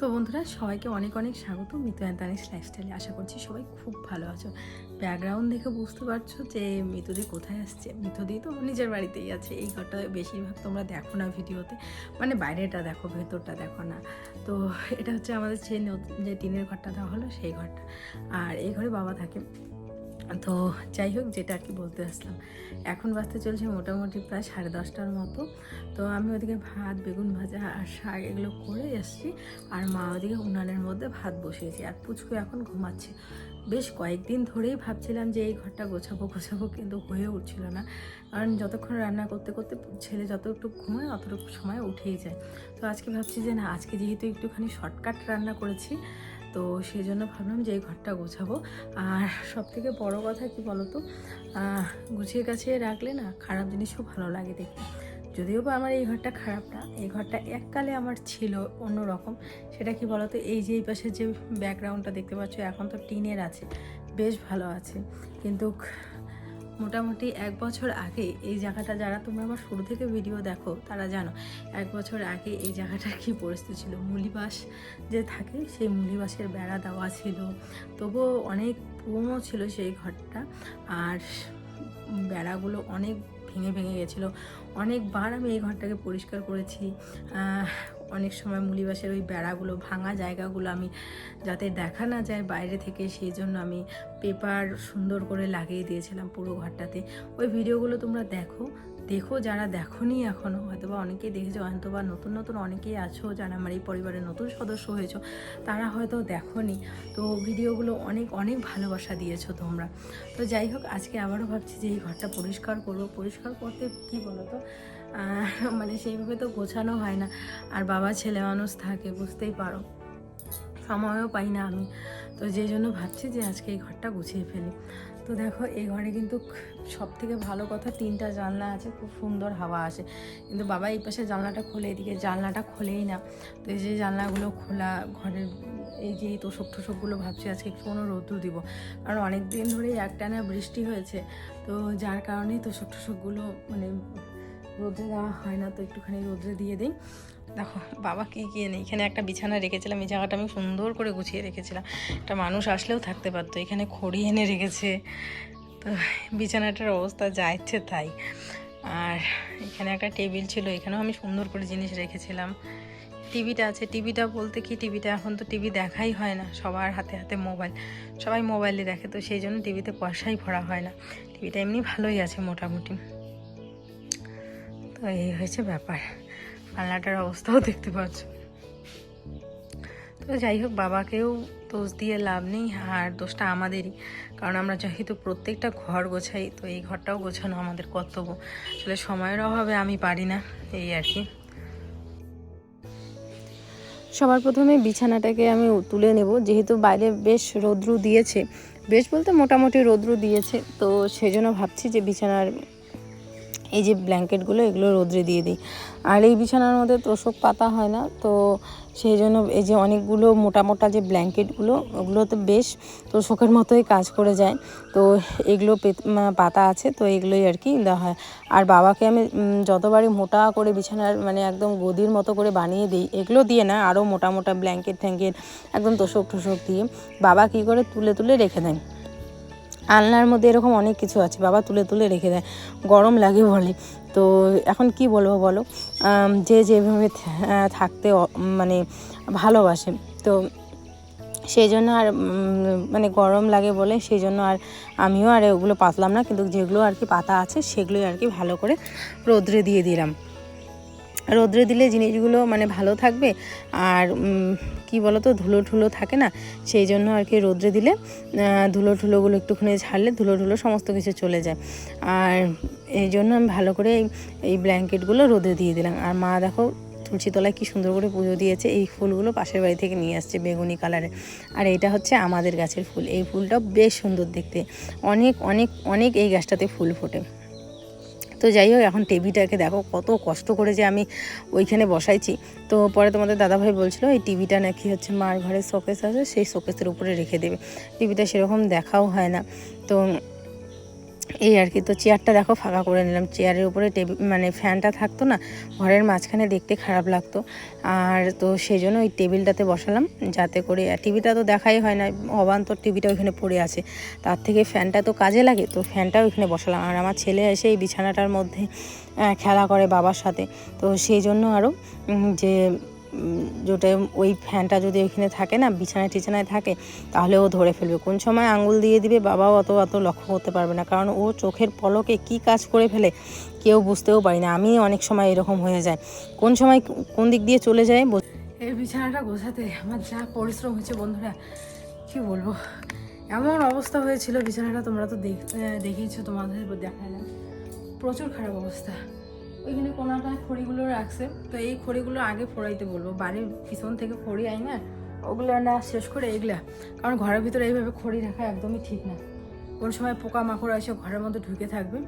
তো বন্ধুরা, সবাইকে অনেক অনেক স্বাগত। মিতু অ্যান্ড তানিস লাইফস্টাইলে আশা করছি সবাই খুব ভালো আছো। ব্যাকগ্রাউন্ড দেখে বুঝতে পারছ যে মিতুদি কোথায় আসছে। মিতুদি তো নিজের বাড়িতেই আছে। এই ঘরটা বেশিরভাগ তোমরা দেখো না ভিডিওতে। মানে বাইরেটা দেখো, ভেতরটা দেখো না। তো এটা হচ্ছে আমাদের যে যে টিনের ঘরটা দেওয়া হলো সেই ঘরটা। আর এই ঘরে বাবা থাকে। তো যাই হোক, যেটা আর কি বলতে আসলাম। এখন বাজতে চলছে মোটামুটি প্রায় সাড়ে দশটার মতো। তো আমি ওদিকে ভাত, বেগুন ভাজা আর শাক এগুলো করে এসছি। আর মা ওদিকে উনানের মধ্যে ভাত বসিয়েছি। আর পুচকু এখন ঘুমাচ্ছে। বেশ কয়েকদিন ধরেই ভাবছিলাম যে এই ঘরটা গোছাবো গোছাবো, কিন্তু হয়ে উঠছিল না। কারণ যতক্ষণ রান্না করতে করতে ছেলে যতটুকু ঘুমায়, অতটুকু সময় উঠেই যায়। তো আজকে ভাবছি যে না, আজকে যেহেতু একটুখানি শর্টকাট রান্না করেছি তো সেই জন্য ভাবলাম যে এই ঘরটা গোছাবো। আর সব থেকে বড় কথা কি বলতো? গুছিয়ে গাছিয়ে রাখলে না খারাপ জিনিসও ভালো লাগে দেখতে। যদিও বা আমার এই ঘরটা খারাপ না, এই ঘরটা এককালে আমার ছিল অন্য রকম সেটা কি বলতো? এই যে এই পাশের যে ব্যাকগ্রাউন্ডটা দেখতে পাচ্ছ, এখন তো টিনের আছে, বেশ ভালো আছে। কিন্তু মোটামুটি এক বছর আগে এই জায়গাটা যারা তোমরা আমার শুরু থেকে ভিডিও দেখো, তারা জানো এক বছর আগে এই জায়গাটার কী পরিস্থিতি ছিল। মুলিবাস যে থাকে, সেই মুলিবাসের বেড়া দেওয়া ছিল। তবুও অনেক পুরনো ছিল সেই ঘরটা। আর বেড়াগুলো অনেক ভেঙে ভেঙে গেছিল। অনেকবার আমি এই ঘরটাকে পরিষ্কার করেছি। অনেক সময় মুলিবাসের ওই বেড়াগুলো, ভাঙা জায়গাগুলো আমি যাতে দেখা না যায় বাইরে থেকে, সেই জন্য আমি পেপার সুন্দর করে লাগিয়ে দিয়েছিলাম পুরো ঘরটাতে। ওই ভিডিওগুলো তোমরা দেখো। দেখো যারা দেখোনি এখনও হয়তো বা অনেকেই দেখেছ হয়তো বা নতুন নতুন অনেকেই আছো, যারা আমার এই পরিবারের নতুন সদস্য হয়েছো, তারা হয়তো দেখোনি। তো ভিডিওগুলো অনেক অনেক ভালোবাসা দিয়েছ তোমরা। তো যাই হোক, আজকে আবারও ভাবছি যে এই ঘরটা পরিষ্কার করব। পরিষ্কার করতে কী বলো তো মানে সেইভাবে তো গোছানো হয় না। আর বাবা ছেলে মানুষ থাকে, বুঝতেই পারো। সময়ও পাই না আমি। তো যেই জন্য ভাবছি যে আজকে এই ঘরটা গুছিয়ে ফেলি। তো দেখো, এই ঘরে কিন্তু সব থেকে ভালো কথা তিনটা জানলা আছে, খুব সুন্দর হাওয়া আসে। কিন্তু বাবা এই পাশে জানলাটা খোলে, এদিকে জানলাটা খোলেই না। তো এই যে জানলাগুলো খোলা, ঘরের এই যে তোষক টোষকগুলো ভাবছি আজকে কোনো রৌদ্র দিব। কারণ অনেক দিন ধরেই একটানা বৃষ্টি হয়েছে। তো যার কারণেই তোষক টোষকগুলো মানে রোদে দেওয়া হয় না, তো একটুখানি রোদ্রে দিয়ে দিই। দেখো, বাবা কী, কি এনে, এখানে একটা বিছানা রেখেছিলাম, এই জায়গাটা আমি সুন্দর করে গুছিয়ে রেখেছিলাম। একটা মানুষ আসলেও থাকতে পারতো, এখানে খড়ি এনে রেখেছে। তো বিছানাটার অবস্থা যা ইচ্ছে তাই। আর এখানে একটা টেবিল ছিল, এখানেও আমি সুন্দর করে জিনিস রেখেছিলাম। টিভিটা আছে, টিভিটা বলতে কি, টিভিটা এখন তো টিভি দেখাই হয় না, সবার হাতে হাতে মোবাইল। সবাই মোবাইলে দেখে, তো সেই জন্য টিভিতে পয়সাই ভরা হয় না। টিভিটা এমনি ভালোই আছে মোটামুটি। তো এই হয়েছে ব্যাপার। পাল্লাটার অবস্থাও দেখতে পাচ্ছ। তো যাই হোক, বাবাকেও দোষ দিয়ে লাভ নেই, আর দোষটা আমাদেরই। কারণ আমরা যেহেতু প্রত্যেকটা ঘর গোছাই, তো এই ঘরটাও গোছানো আমাদের কর্তব্য। আসলে সময়ের অভাবে আমি পারি না, এই আর কি। সবার প্রথমে বিছানাটাকে আমি তুলে নেব। যেহেতু বাইরে বেশ রৌদ্র দিয়েছে, বেশ বলতে মোটামুটি রৌদ্র দিয়েছে, তো সেই জন্য ভাবছি যে বিছানার এই যে ব্ল্যাঙ্কেটগুলো, এগুলো রোদ্রে দিয়ে দিই। আর এই বিছানার মধ্যে তোষক পাতা হয় না, তো সেই জন্য এই যে অনেকগুলো মোটা মোটা যে ব্ল্যাঙ্কেটগুলো, ওগুলোতে বেশ তোষকের মতোই কাজ করে যায়। তো এগুলো পাতা আছে, তো এগুলোই আর কি দেওয়া হয়। আর বাবাকে আমি যতবারই মোটা করে বিছানার মানে একদম গদির মতো করে বানিয়ে দিই, এগুলো দিয়ে না আরও মোটা মোটা ব্ল্যাঙ্কেট ট্যাঙ্কেট একদম তোষক টোষক দিয়ে বাবা কী করে তুলে তুলে রেখে দেয়। আলনার মধ্যে এরকম অনেক কিছু আছে, বাবা তুলে তুলে রেখে দেয়। গরম লাগে বলে। তো এখন কি বলব বলো? যে যেভাবে থাকতে মানে ভালোবাসে। তো সেই জন্য আর মানে গরম লাগে বলে সেই জন্য আর আমিও আর ওগুলো পাতলাম না। কিন্তু যেগুলো আর কি পাতা আছে, সেগুলোই আর কি ভালো করে রোদ্রে দিয়ে দিলাম। রোদ্রে দিলে জিনিসগুলো মানে ভালো থাকবে আর কি বলো তো ধুলো ঠুলো থাকে না, সেই জন্য আর কি রোদ্রে দিলে ধুলো ঠুলোগুলো একটুখানি ঝাড়লে ধুলো ঠুলো সমস্ত কিছু চলে যায়। আর এই জন্য আমি ভালো করে এই- ব্ল্যাঙ্কেটগুলো রোদে দিয়ে দিলাম। আর মা দেখো তুলসী তলায় কি সুন্দর করে পুজো দিয়েছে, এই ফুলগুলো পাশের বাড়ি থেকে নিয়ে আসছে বেগুনি কালারের আর এটা হচ্ছে আমাদের গাছের ফুল। এই ফুলটাও বেশ সুন্দর দেখতে। অনেক অনেক অনেক এই গাছটাতে ফুল ফোটে। তো যাই হোক, এখন টিভিটাকে দেখো, কত কষ্ট করে যে আমি ওইখানে বসাইছি। তো পরে তোমাদের দাদাভাই বলছিল, এই টিভিটা নাকি হচ্ছে মার ঘরের শোকেস আছে, সেই শোকেসের উপরে রেখে দেবে। টিভিটা সেরকম দেখাও হয় না। তো এই আর কি, তো চেয়ারটা দেখো ফাঁকা করে নিলাম। চেয়ারের উপরে টেবিল মানে ফ্যানটা থাকতো না, ঘরের মাঝখানে দেখতে খারাপ লাগতো। আর তো সেই জন্য ওই টেবিলটাতে বসালাম, যাতে করে টিভিটা তো দেখাই হয় না, অবান্তর টিভিটা ওইখানে পড়ে আছে। তার থেকে ফ্যানটা তো কাজে লাগে, তো ফ্যানটা ওইখানে বসালাম। আর আমার ছেলে এসে এই বিছানাটার মধ্যে খেলা করে বাবার সাথে। তো সেই জন্য আরও যে যেটা ওই ফ্যানটা যদি ওইখানে থাকে না, বিছানায় টিছানায় থাকে, তাহলে ও ধরে ফেলবে। কোন সময় আঙুল দিয়ে দিবে, বাবাও অত অত লক্ষ্য করতে পারবে না। কারণ ও চোখের পলকে কি কাজ করে ফেলে, কেউ বুঝতেও পারি না। আমি অনেক সময় এরকম হয়ে যায় কোন সময় কোন দিক দিয়ে চলে যায় এই বিছানাটা গোছাতে আমার যা পরিশ্রম হয়েছে, বন্ধুরা, কি বলব? এমন অবস্থা হয়েছিল বিছানাটা তোমরা তো দেখ দেখিয়েছো তোমাদের দেখালাম। প্রচুর খারাপ অবস্থা। ওইখানে কোনাটায় খড়িগুলো রাখছে। তো এই খড়িগুলো আগে ফোড়াইতে বলব। বাড়ির পিছন থেকে খড়ি আই না, ওগুলো না শেষ করে এগুলা। কারণ ঘরের ভিতরে এইভাবে খড়ি রাখা একদমই ঠিক না। কোন সময় পোকা মাকড় এসে ঘরের মধ্যে ঢুকে থাকবে।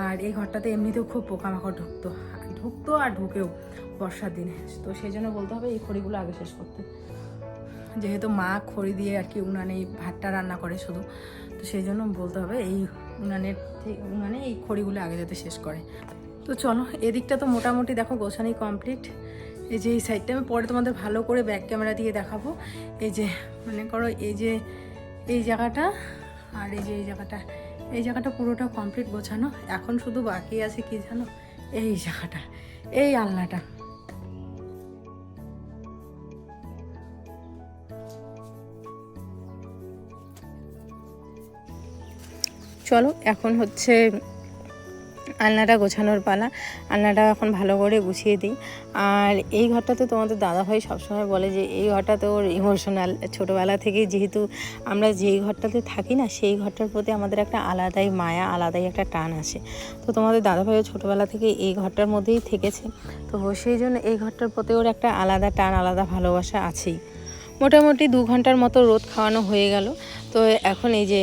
আর এই ঘরটাতে এমনিতেও খুব পোকামাকড় ঢুকতো। ঢুকতো আর ঢুকেও বর্ষার দিনে। তো সেই জন্য বলতে হবে এই খড়িগুলো আগে শেষ করতে। যেহেতু মা খড়ি দিয়ে আর কি উনানে ভাতটা রান্না করে শুধু। তো সেই জন্য বলতে হবে এই উনানের উনানে এই খড়িগুলো আগে যাতে শেষ করে। তো চলো, এদিকটা তো মোটামুটি দেখো গোছানি কমপ্লিট এই যে এই সাইডটা আমি পরে তোমাদের ভালো করে ব্যাক ক্যামেরা দিয়ে দেখাবো। এই যে, মনে করো এই যে এই জায়গাটা আর এই যে এই জায়গাটা। এই জায়গাটা পুরোটা কমপ্লিট গোছানো। এখন শুধু বাকি আছে কি জানো? এই জায়গাটা, এই আলনাটা। চলো, এখন হচ্ছে আলনাটা গোছানোর পালা। আলনাটা এখন ভালো করে গুছিয়ে দিই। আর এই ঘরটাতে তোমাদের দাদাভাই সবসময় বলে যে, এই ঘরটা তো ওর ইমোশনাল ছোটোবেলা থেকে যেহেতু আমরা যেই ঘরটাতে থাকি না, সেই ঘরটার প্রতি আমাদের একটা আলাদাই মায়া, আলাদাই একটা টান আসে। তো তোমাদের দাদাভাইও ছোটোবেলা থেকে এই ঘরটার মধ্যেই থেকেছে। তো সেই জন্য এই ঘরটার প্রতি ওর একটা আলাদা টান, আলাদা ভালোবাসা আছেই। মোটামুটি দু ঘণ্টার মতো রোদ খাওয়ানো হয়ে গেল। তো এখন এই যে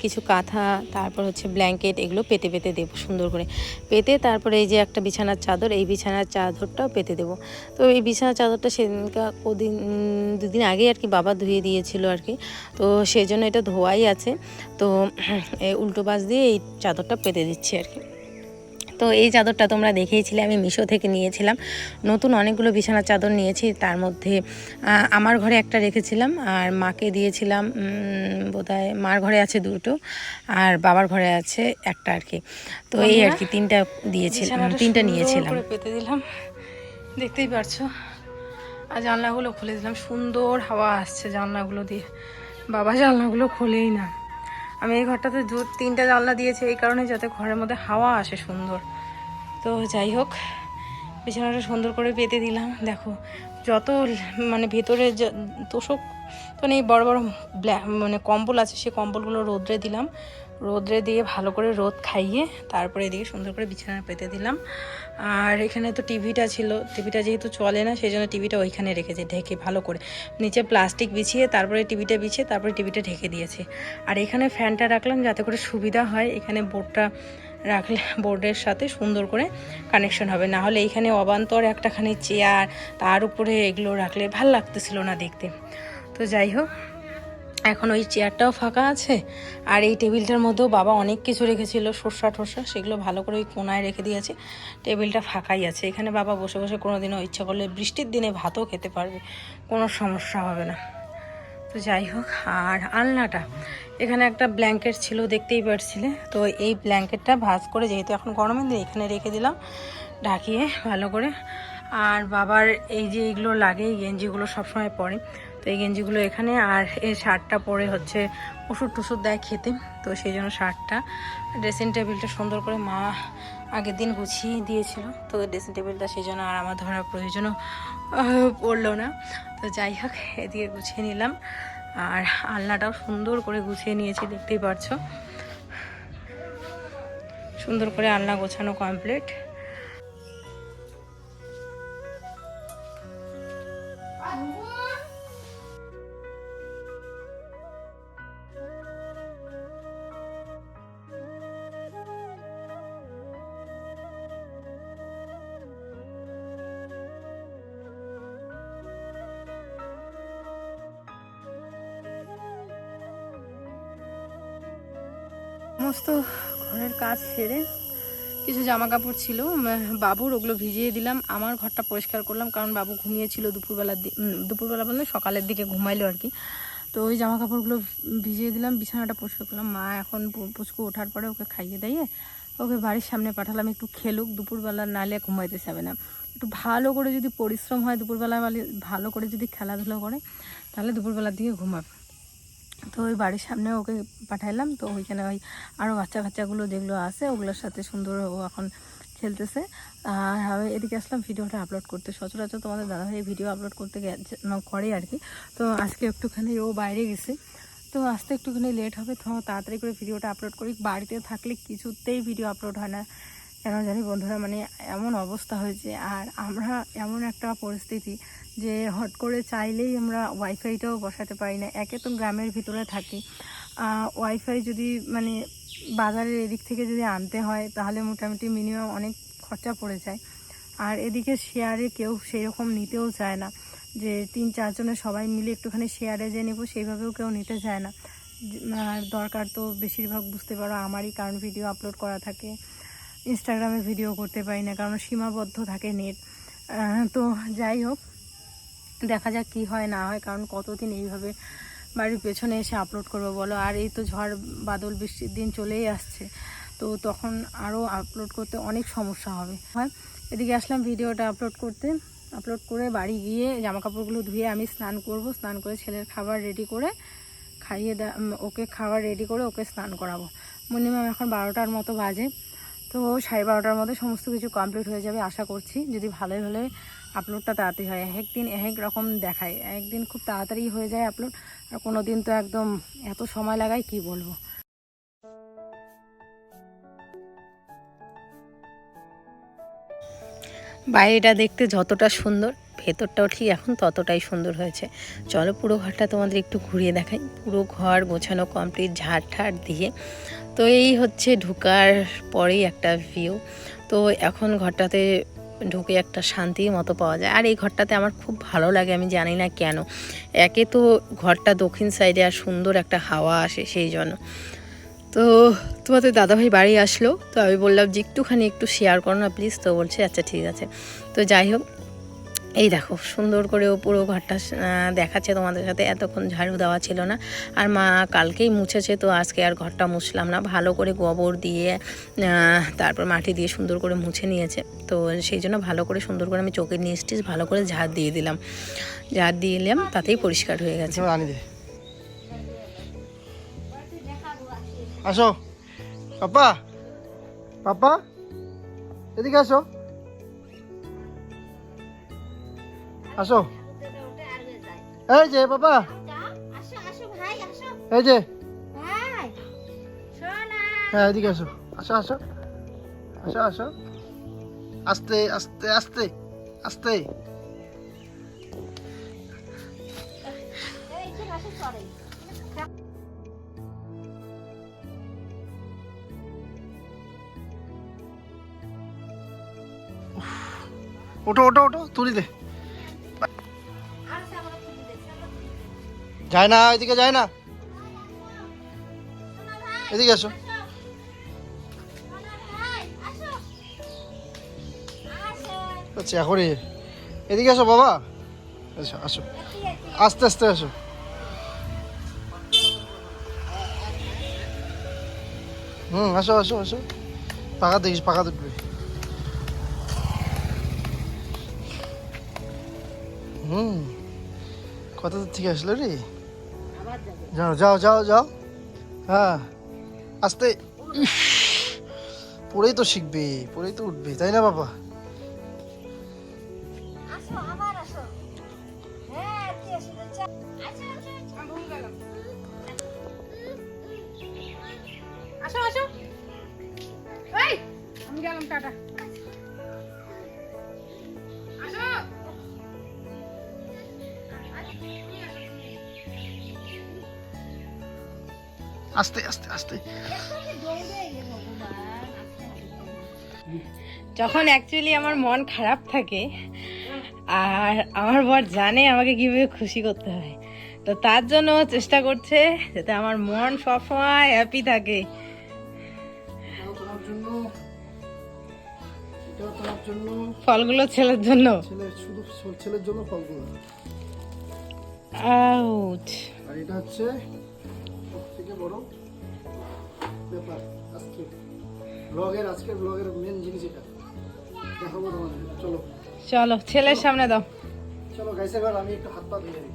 কিছু কাঁথা, তারপর হচ্ছে ব্ল্যাঙ্কেট এগুলো পেতে পেতে দেবো সুন্দর করে। পেতে তারপরে এই যে একটা বিছানার চাদর, এই বিছানার চাদরটাও পেতে দেবো। তো এই বিছানার চাদরটা সেদিনকা কদিন, দুদিন আগে আর কি বাবা ধুয়ে দিয়েছিল আর কি। তো সেই জন্য এটা ধোয়াই আছে। তো উল্টো পাশ দিয়ে এই চাদরটা পেতে দিচ্ছি আর কি। তো এই চাদরটা তোমরা দেখেইছিলে আমি মিশো থেকে নিয়েছিলাম। নতুন অনেকগুলো বিছানার চাদর নিয়েছি তার মধ্যে আমার ঘরে একটা রেখেছিলাম আর মাকে দিয়েছিলাম বোধ হয় মার ঘরে আছে দুটো আর বাবার ঘরে আছে একটা আর কি। তো এই আর কি তিনটা দিয়েছিলাম তিনটা নিয়েছিলাম। পেতে দিলাম। দেখতেই পারছ? আর জানলাগুলো খুলে দিলাম। সুন্দর হাওয়া আসছে জানলাগুলো দিয়ে। বাবা জানলাগুলো খোলেই না। আমি এই ঘরটাতে দু, তিনটা জানলা দিয়েছি, এই কারণে যাতে ঘরের মধ্যে হাওয়া আসে সুন্দর। তো যাই হোক, বিছানাটা সুন্দর করে পেতে দিলাম। দেখো, যত মানে ভেতরে তোষক তো নেই, বড় বড় ব্ল্যাক মানে কম্বল আছে সেই কম্বলগুলো রোদ্রে দিলাম। রোদ্রে দিয়ে ভালো করে রোদ খাইয়ে তারপরে এদিকে সুন্দর করে বিছানা পেতে দিলাম। আর এখানে তো টিভিটা ছিল, টিভিটা যেহেতু চলে না, সেই জন্য টিভিটা ওইখানে রেখেছে, ঢেকে ভালো করে। নিচে প্লাস্টিক বিছিয়ে তারপরে টিভিটা বিছিয়ে তারপরে টিভিটা ঢেকে দিয়েছে। আর এখানে ফ্যানটা রাখলাম যাতে করে সুবিধা হয়, এখানে বোর্ডটা রাখলে বোর্ডের সাথে সুন্দর করে কানেকশন হবে। না হলে এইখানে অবান্তর একটাখানি চেয়ার, তার উপরে এগুলো রাখলে ভালো লাগতেছিল না দেখতে। তো যাই হোক এখন ওই চেয়ারটাও ফাঁকা আছে, আর এই টেবিলটার মধ্যেও বাবা অনেক কিছু রেখেছিল, সর্ষা টর্ষা সেগুলো ভালো করে ওই কোনায় রেখে দিয়েছে। টেবিলটা ফাঁকাই আছে, এখানে বাবা বসে বসে কোনো দিনও ইচ্ছা করলে বৃষ্টির দিনে ভাতও খেতে পারবে, কোনো সমস্যা হবে না। তো যাই হোক, আর আলনাটা, এখানে একটা ব্ল্যাঙ্কেট ছিল, দেখতেই পারছিলে। তো এই ব্ল্যাঙ্কেটটা ভাজ করে, যেহেতু এখন গরমের দিন, এখানে রেখে দিলাম, ঢাকিয়ে ভালো করে। আর বাবার এই যে এইগুলো লাগে, এই গেঞ্জিগুলো সবসময় পরে। তো এই গেঞ্জিগুলো এখানে, আর এই শার্টটা পরে হচ্ছে ওষুধ টষুধ দেয় খেতে, তো সেই জন্য শার্টটা। ড্রেসিং টেবিলটা সুন্দর করে মা আগের দিন গুছিয়ে দিয়েছিল, তো ড্রেসিং টেবিলটা সেই জন্য আর আমার ধরার প্রয়োজনও পড়ল না। তো যাই হোক, এদিকে গুছিয়ে নিলাম, আর আলনাটাও সুন্দর করে গুছিয়ে নিয়েছি, দেখতেই পারছ। সুন্দর করে আলনা গোছানো কমপ্লিট সমস্ত ঘরের কাজ সেরে কিছু জামা কাপড় ছিল বাবুর ওগুলো ভিজিয়ে দিলাম, আমার ঘরটা পরিষ্কার করলাম, কারণ বাবু ঘুমিয়েছিল দুপুরবেলার দুপুরবেলা বলতে সকালের দিকে ঘুমাইলো আর কি। তো ওই জামা কাপড়গুলো ভিজিয়ে দিলাম, বিছানাটা পরিষ্কার করলাম। মা এখন পুচকু ওঠার পরে ওকে খাইয়ে দিয়ে ওকে বাড়ির সামনে পাঠালাম, একটু খেলুক, দুপুরবেলা নালে ঘুমাইতে যাবে না। একটু ভালো করে যদি পরিশ্রম হয় দুপুরবেলা ভালো করে যদি খেলাধুলো করে, তাহলে দুপুরবেলার দিকে ঘুমাবে। তো ওই বাড়ির সামনে ওকে পাঠাইলাম। তো ওইখানে ওই আরও বাচ্চা কাচ্চাগুলো যেগুলো আছে, ওগুলোর সাথে সুন্দর ও এখন খেলতেছে। আর আমি এদিকে আসলাম, ভিডিওটা আপলোড করতে। সচরাচর তোমাদের দাদা দাদাভাই ভিডিও আপলোড করতে করে আর কি। তো আজকে একটুখানি ও বাইরে গেছে। তো আসতে একটুখানি লেট হবে, তো তাড়াতাড়ি করে ভিডিওটা আপলোড করি। বাড়িতে থাকলে কিছুতেই ভিডিও আপলোড হয় না। কেন জানি বন্ধুরা মানে এমন অবস্থা হয়েছে। আর আমরা এমন একটা পরিস্থিতি যে হট করে চাইলেই আমরা ওয়াইফাইটাও বসাতে পারি না। একে তো গ্রামের ভিতরে থাকি। ওয়াইফাই যদি মানে বাজারের এদিক থেকে যদি আনতে হয়, তাহলে মোটামুটি মিনিমাম অনেক খরচা পড়ে যায়। আর এদিকে শেয়ারে কেউ সেই রকম নিতেও চায় না। যে তিন চারজনের সবাই মিলে একটুখানি শেয়ারে যে নেব, সেইভাবেও কেউ নিতে চায় না। আর দরকার তো বেশিরভাগ বুঝতে পারো, আমারই কারণ ভিডিও আপলোড করা থাকে। ইনস্টাগ্রামে ভিডিও করতে পারি না, কারণ সীমাবদ্ধ থাকে নেট তো যাই হোক দেখা যাক কি হয়, না হয়, কারণ কতদিন এইভাবে বাড়ির পেছনে এসে আপলোড করব বলো? আর এই তো ঝড়, বাদল, বৃষ্টির দিন চলেই আসছে। তো তখন আরও আপলোড করতে অনেক সমস্যা হবে। হয়, এদিকে আসলাম ভিডিওটা আপলোড করতে। আপলোড করে বাড়ি গিয়ে জামা কাপড়গুলো ধুয়ে আমি স্নান করব। স্নান করে ছেলের খাবার রেডি করে খাইয়ে ওকে খাবার রেডি করে ওকে স্নান করাবো। মিনিমাম এখন বারোটার মতো বাজে। তো সাড়ে বারোটার মধ্যে সমস্ত কিছু কমপ্লিট হয়ে যাবে আশা করছি। যদি ভালোই হলে আপলোডটা তাড়াতাড়ি হয়। এক দিন এক রকম দেখায়। একদিন খুব তাড়াতাড়ি হয়ে যায় আপলোড আর কোনো দিন তো একদম এত সময় লাগায়, কি বলব? বাইরেটা দেখতে যতটা সুন্দর, ভেতরটাও ঠিক এখন ততটাই সুন্দর হয়েছে। চলো পুরো ঘরটা তোমাদের একটু ঘুরিয়ে দেখাই। পুরো ঘর গোছানো কমপ্লিট ঝাড় ঠাড় দিয়ে। তো এই হচ্ছে ঢুকার পরেই একটা ভিউ তো এখন ঘরটাতে ঢুকে একটা শান্তি মতো পাওয়া যায়। আর এই ঘরটাতে আমার খুব ভালো লাগে, আমি জানি না কেন। একে তো ঘরটা দক্ষিণ সাইডে আর সুন্দর একটা হাওয়া আসে সেই জন্য। তো তোমাদের দাদাভাই বাড়ি আসলো, তো আমি বললাম যে, একটুখানি একটু শেয়ার করো না প্লিজ তো বলছে আচ্ছা ঠিক আছে। তো যাই হোক এই দেখো, সুন্দর করে পুরো ঘরটা দেখাচ্ছে তোমাদের সাথে। এতক্ষণ ঝাড়ু দেওয়া ছিল না। আর মা কালকেই মুছেছে, তো আজকে আর ঘরটা মুছলাম না। ভালো করে গোবর দিয়ে তারপর মাটি দিয়ে সুন্দর করে মুছে নিয়েছে। তো সেই জন্য ভালো করে সুন্দর করে আমি চোখের নিয়ে স্টিচ ভালো করে ঝাড় দিয়ে দিলাম। ঝাড় দিয়ে দিলাম, তাতেই পরিষ্কার হয়ে গেছে। আসো। পাপা। পাপা। এদিকে আসো। আসো। এই যে আসো এই যে। হ্যাঁ এদিকে আসো। আসো আসো। আসো আসো। আস্তে আস্তে আস্তে আস্তে। ওটো ওটো ওটো তুলি দে। যায় না, এদিকে যায় না। এদিকে আসো আচ্ছা এখন এদিকে আসো বাবা। আচ্ছা আসো। আস্তে আস্তে আসো হুম, আসো আসো আসো। পাকা দেখিস, পাকা দেখবি। হুম। কত দূর থেকে আসলো রে? যাও যাও যাও যাও। হ্যাঁ আস্তে। পড়েই তো শিখবে পরেই তো উঠবে, তাই না, বাবা? আস্তে আস্তে আস্তে। যখন অ্যাকচুয়ালি আমার মন খারাপ থাকে আর আমার বর জানে আমাকে কীভাবে খুশি করতে হয় তো তার জন্য চেষ্টা করছে যাতে আমার মন সবসময় হ্যাপি থাকে। ফলগুলো ছেলের জন্য। শুধু ছেলের জন্য ফলগুলো আউট আর এটা হচ্ছে থেকে বড় ব্যাপার আজকে। ব্লগের আজকের ব্লগের মেন জিনিস এটা। দেখাবো তোমাদের। চলো। চলো ছেলের সামনে দাও। চলো গাইছে এবার আমি একটু হাত পা ধুয়ে দিই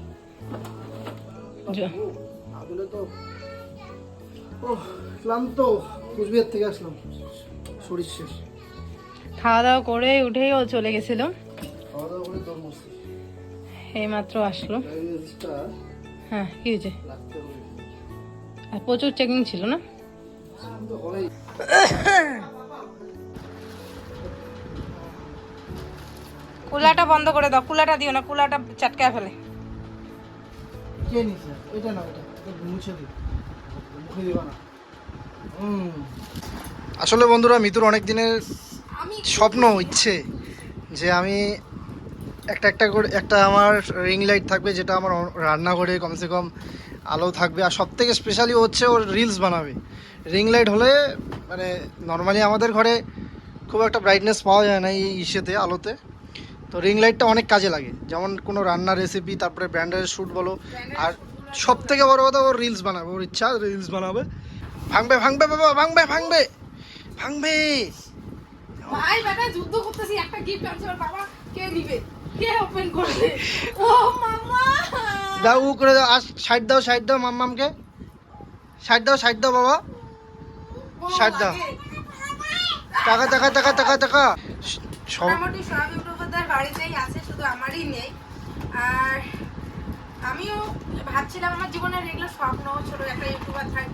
তো ও ক্লান্ত কুচবিহার থেকে আসলাম। শরীর শেষ। খাওয়া দাওয়া করে উঠেই ও চলে গেছিল। খাওয়া দাওয়া করে তোর এই মাত্র আসলো হ্যাঁ কি হয়েছে? প্রচুর চেকিং ছিল না? কুলাটা বন্ধ করে দাও কুলাটা দিও না কুলাটা চাটকায় ফেলে। কে নিছে? এটা না এটা। মুছে দিই মুখে দিবা না। আসলে বন্ধুরা মিতুর অনেক দিনের স্বপ্ন ইচ্ছে যে আমি একটা একটা করে একটা আমার রিং লাইট থাকবে যেটা আমার রান্নাঘরে কমসে কম আলো থাকবে। আর সব থেকে স্পেশালি হচ্ছে ওর রিলস বানাবে। রিং লাইট হলে মানে নর্মালি আমাদের ঘরে খুব একটা ব্রাইটনেস পাওয়া যায় না এই ইসেতে আলোতে। তো রিং লাইটটা অনেক কাজে লাগে। যেমন কোনো রান্নার রেসিপি তারপরে ব্র্যান্ডের শ্যুট বলো। আর সব থেকে বড় কথা ওর রিলস বানাবে ওর ইচ্ছা রিলস বানাবে। ভাঙবে ভাঙবে বাবা ভাঙবে ভাঙবে ভাঙবে। ভাই বেটা যুদ্ধ করতেছি একটা গিফট আনছে বাবা কে দিবে? কে ওপেন করবে? ও মামা! দাও উ করে দাও আর সাইড দাও সাইড দাও মাম্মামকে সাইড দাও সাইড দাও বাবা। সাইড দাও। টাকা টাকা টাকা টাকা টাকা। মোটামুটি সব ইউটিউবারদের বাড়িতেই আছে শুধু আমারই নেই। আর আমিও ভাবছিলাম আমার জীবনের এগুলো স্বপ্ন ছোট একটা ইউটিউবার থাক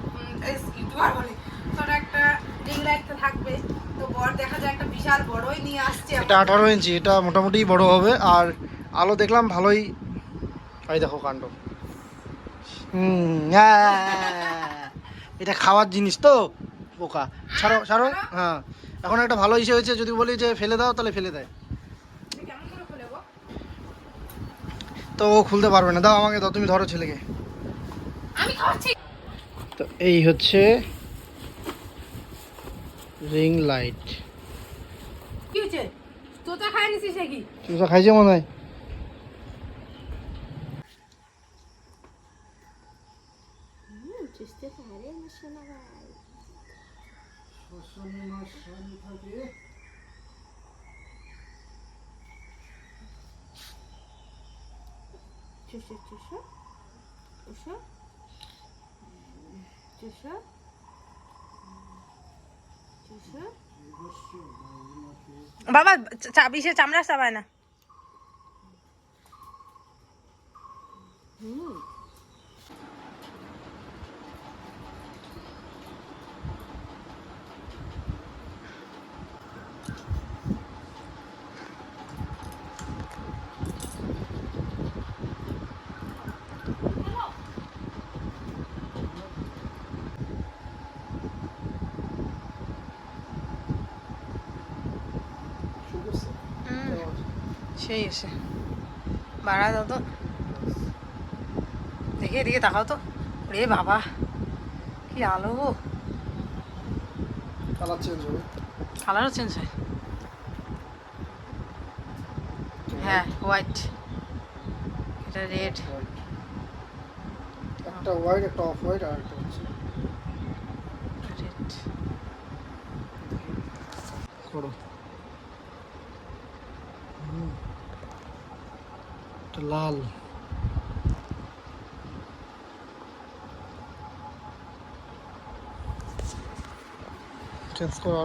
ইউটিউবার বলে। ছোট একটা রিং লাইট থাকবে। তো বর দেখা যায় একটা বিশাল বড়ই নিয়ে আসছে। এটা আঠারো ইঞ্চি এটা মোটামুটি বড় হবে। আর আলো দেখলাম ভালোই। এই দেখো কাণ্ড। হুম হ্যাঁ। এটা খাওয়ার জিনিস তো বোকা। ছাড়ো ছাড়ো হ্যাঁ। এখন একটা ভালো ইসে হয়েছে যদি বলি যে ফেলে দাও তাহলে ফেলে দেয়? তো ও খুলতে পারবে না। দাও আমাকে দাও তুমি ধরো ছেলেকে। তো এই হচ্ছে রিং লাইট। কি হয়েছে? তোতা খাই নিছিস নাকি? তুমি তো খাইছে মনে হয়। পারে সোনা ভাই। চুষো চুষো চুষো চুষো। বাবা চাবিসে চামড়া চাবায় না। সেই এসে। বাড়া দাও তো। দেখে এদিকে তাকাও তো। রে বাবা কি আলো কালার চেঞ্জ হবে। কালারও চেঞ্জ হয়। হ্যাঁ হোয়াইট এটা রেড একটা হোয়াইট একটা অফ হোয়াইট আর একটা হচ্ছে। রেড করো। একটা লাল চেঞ্জ করো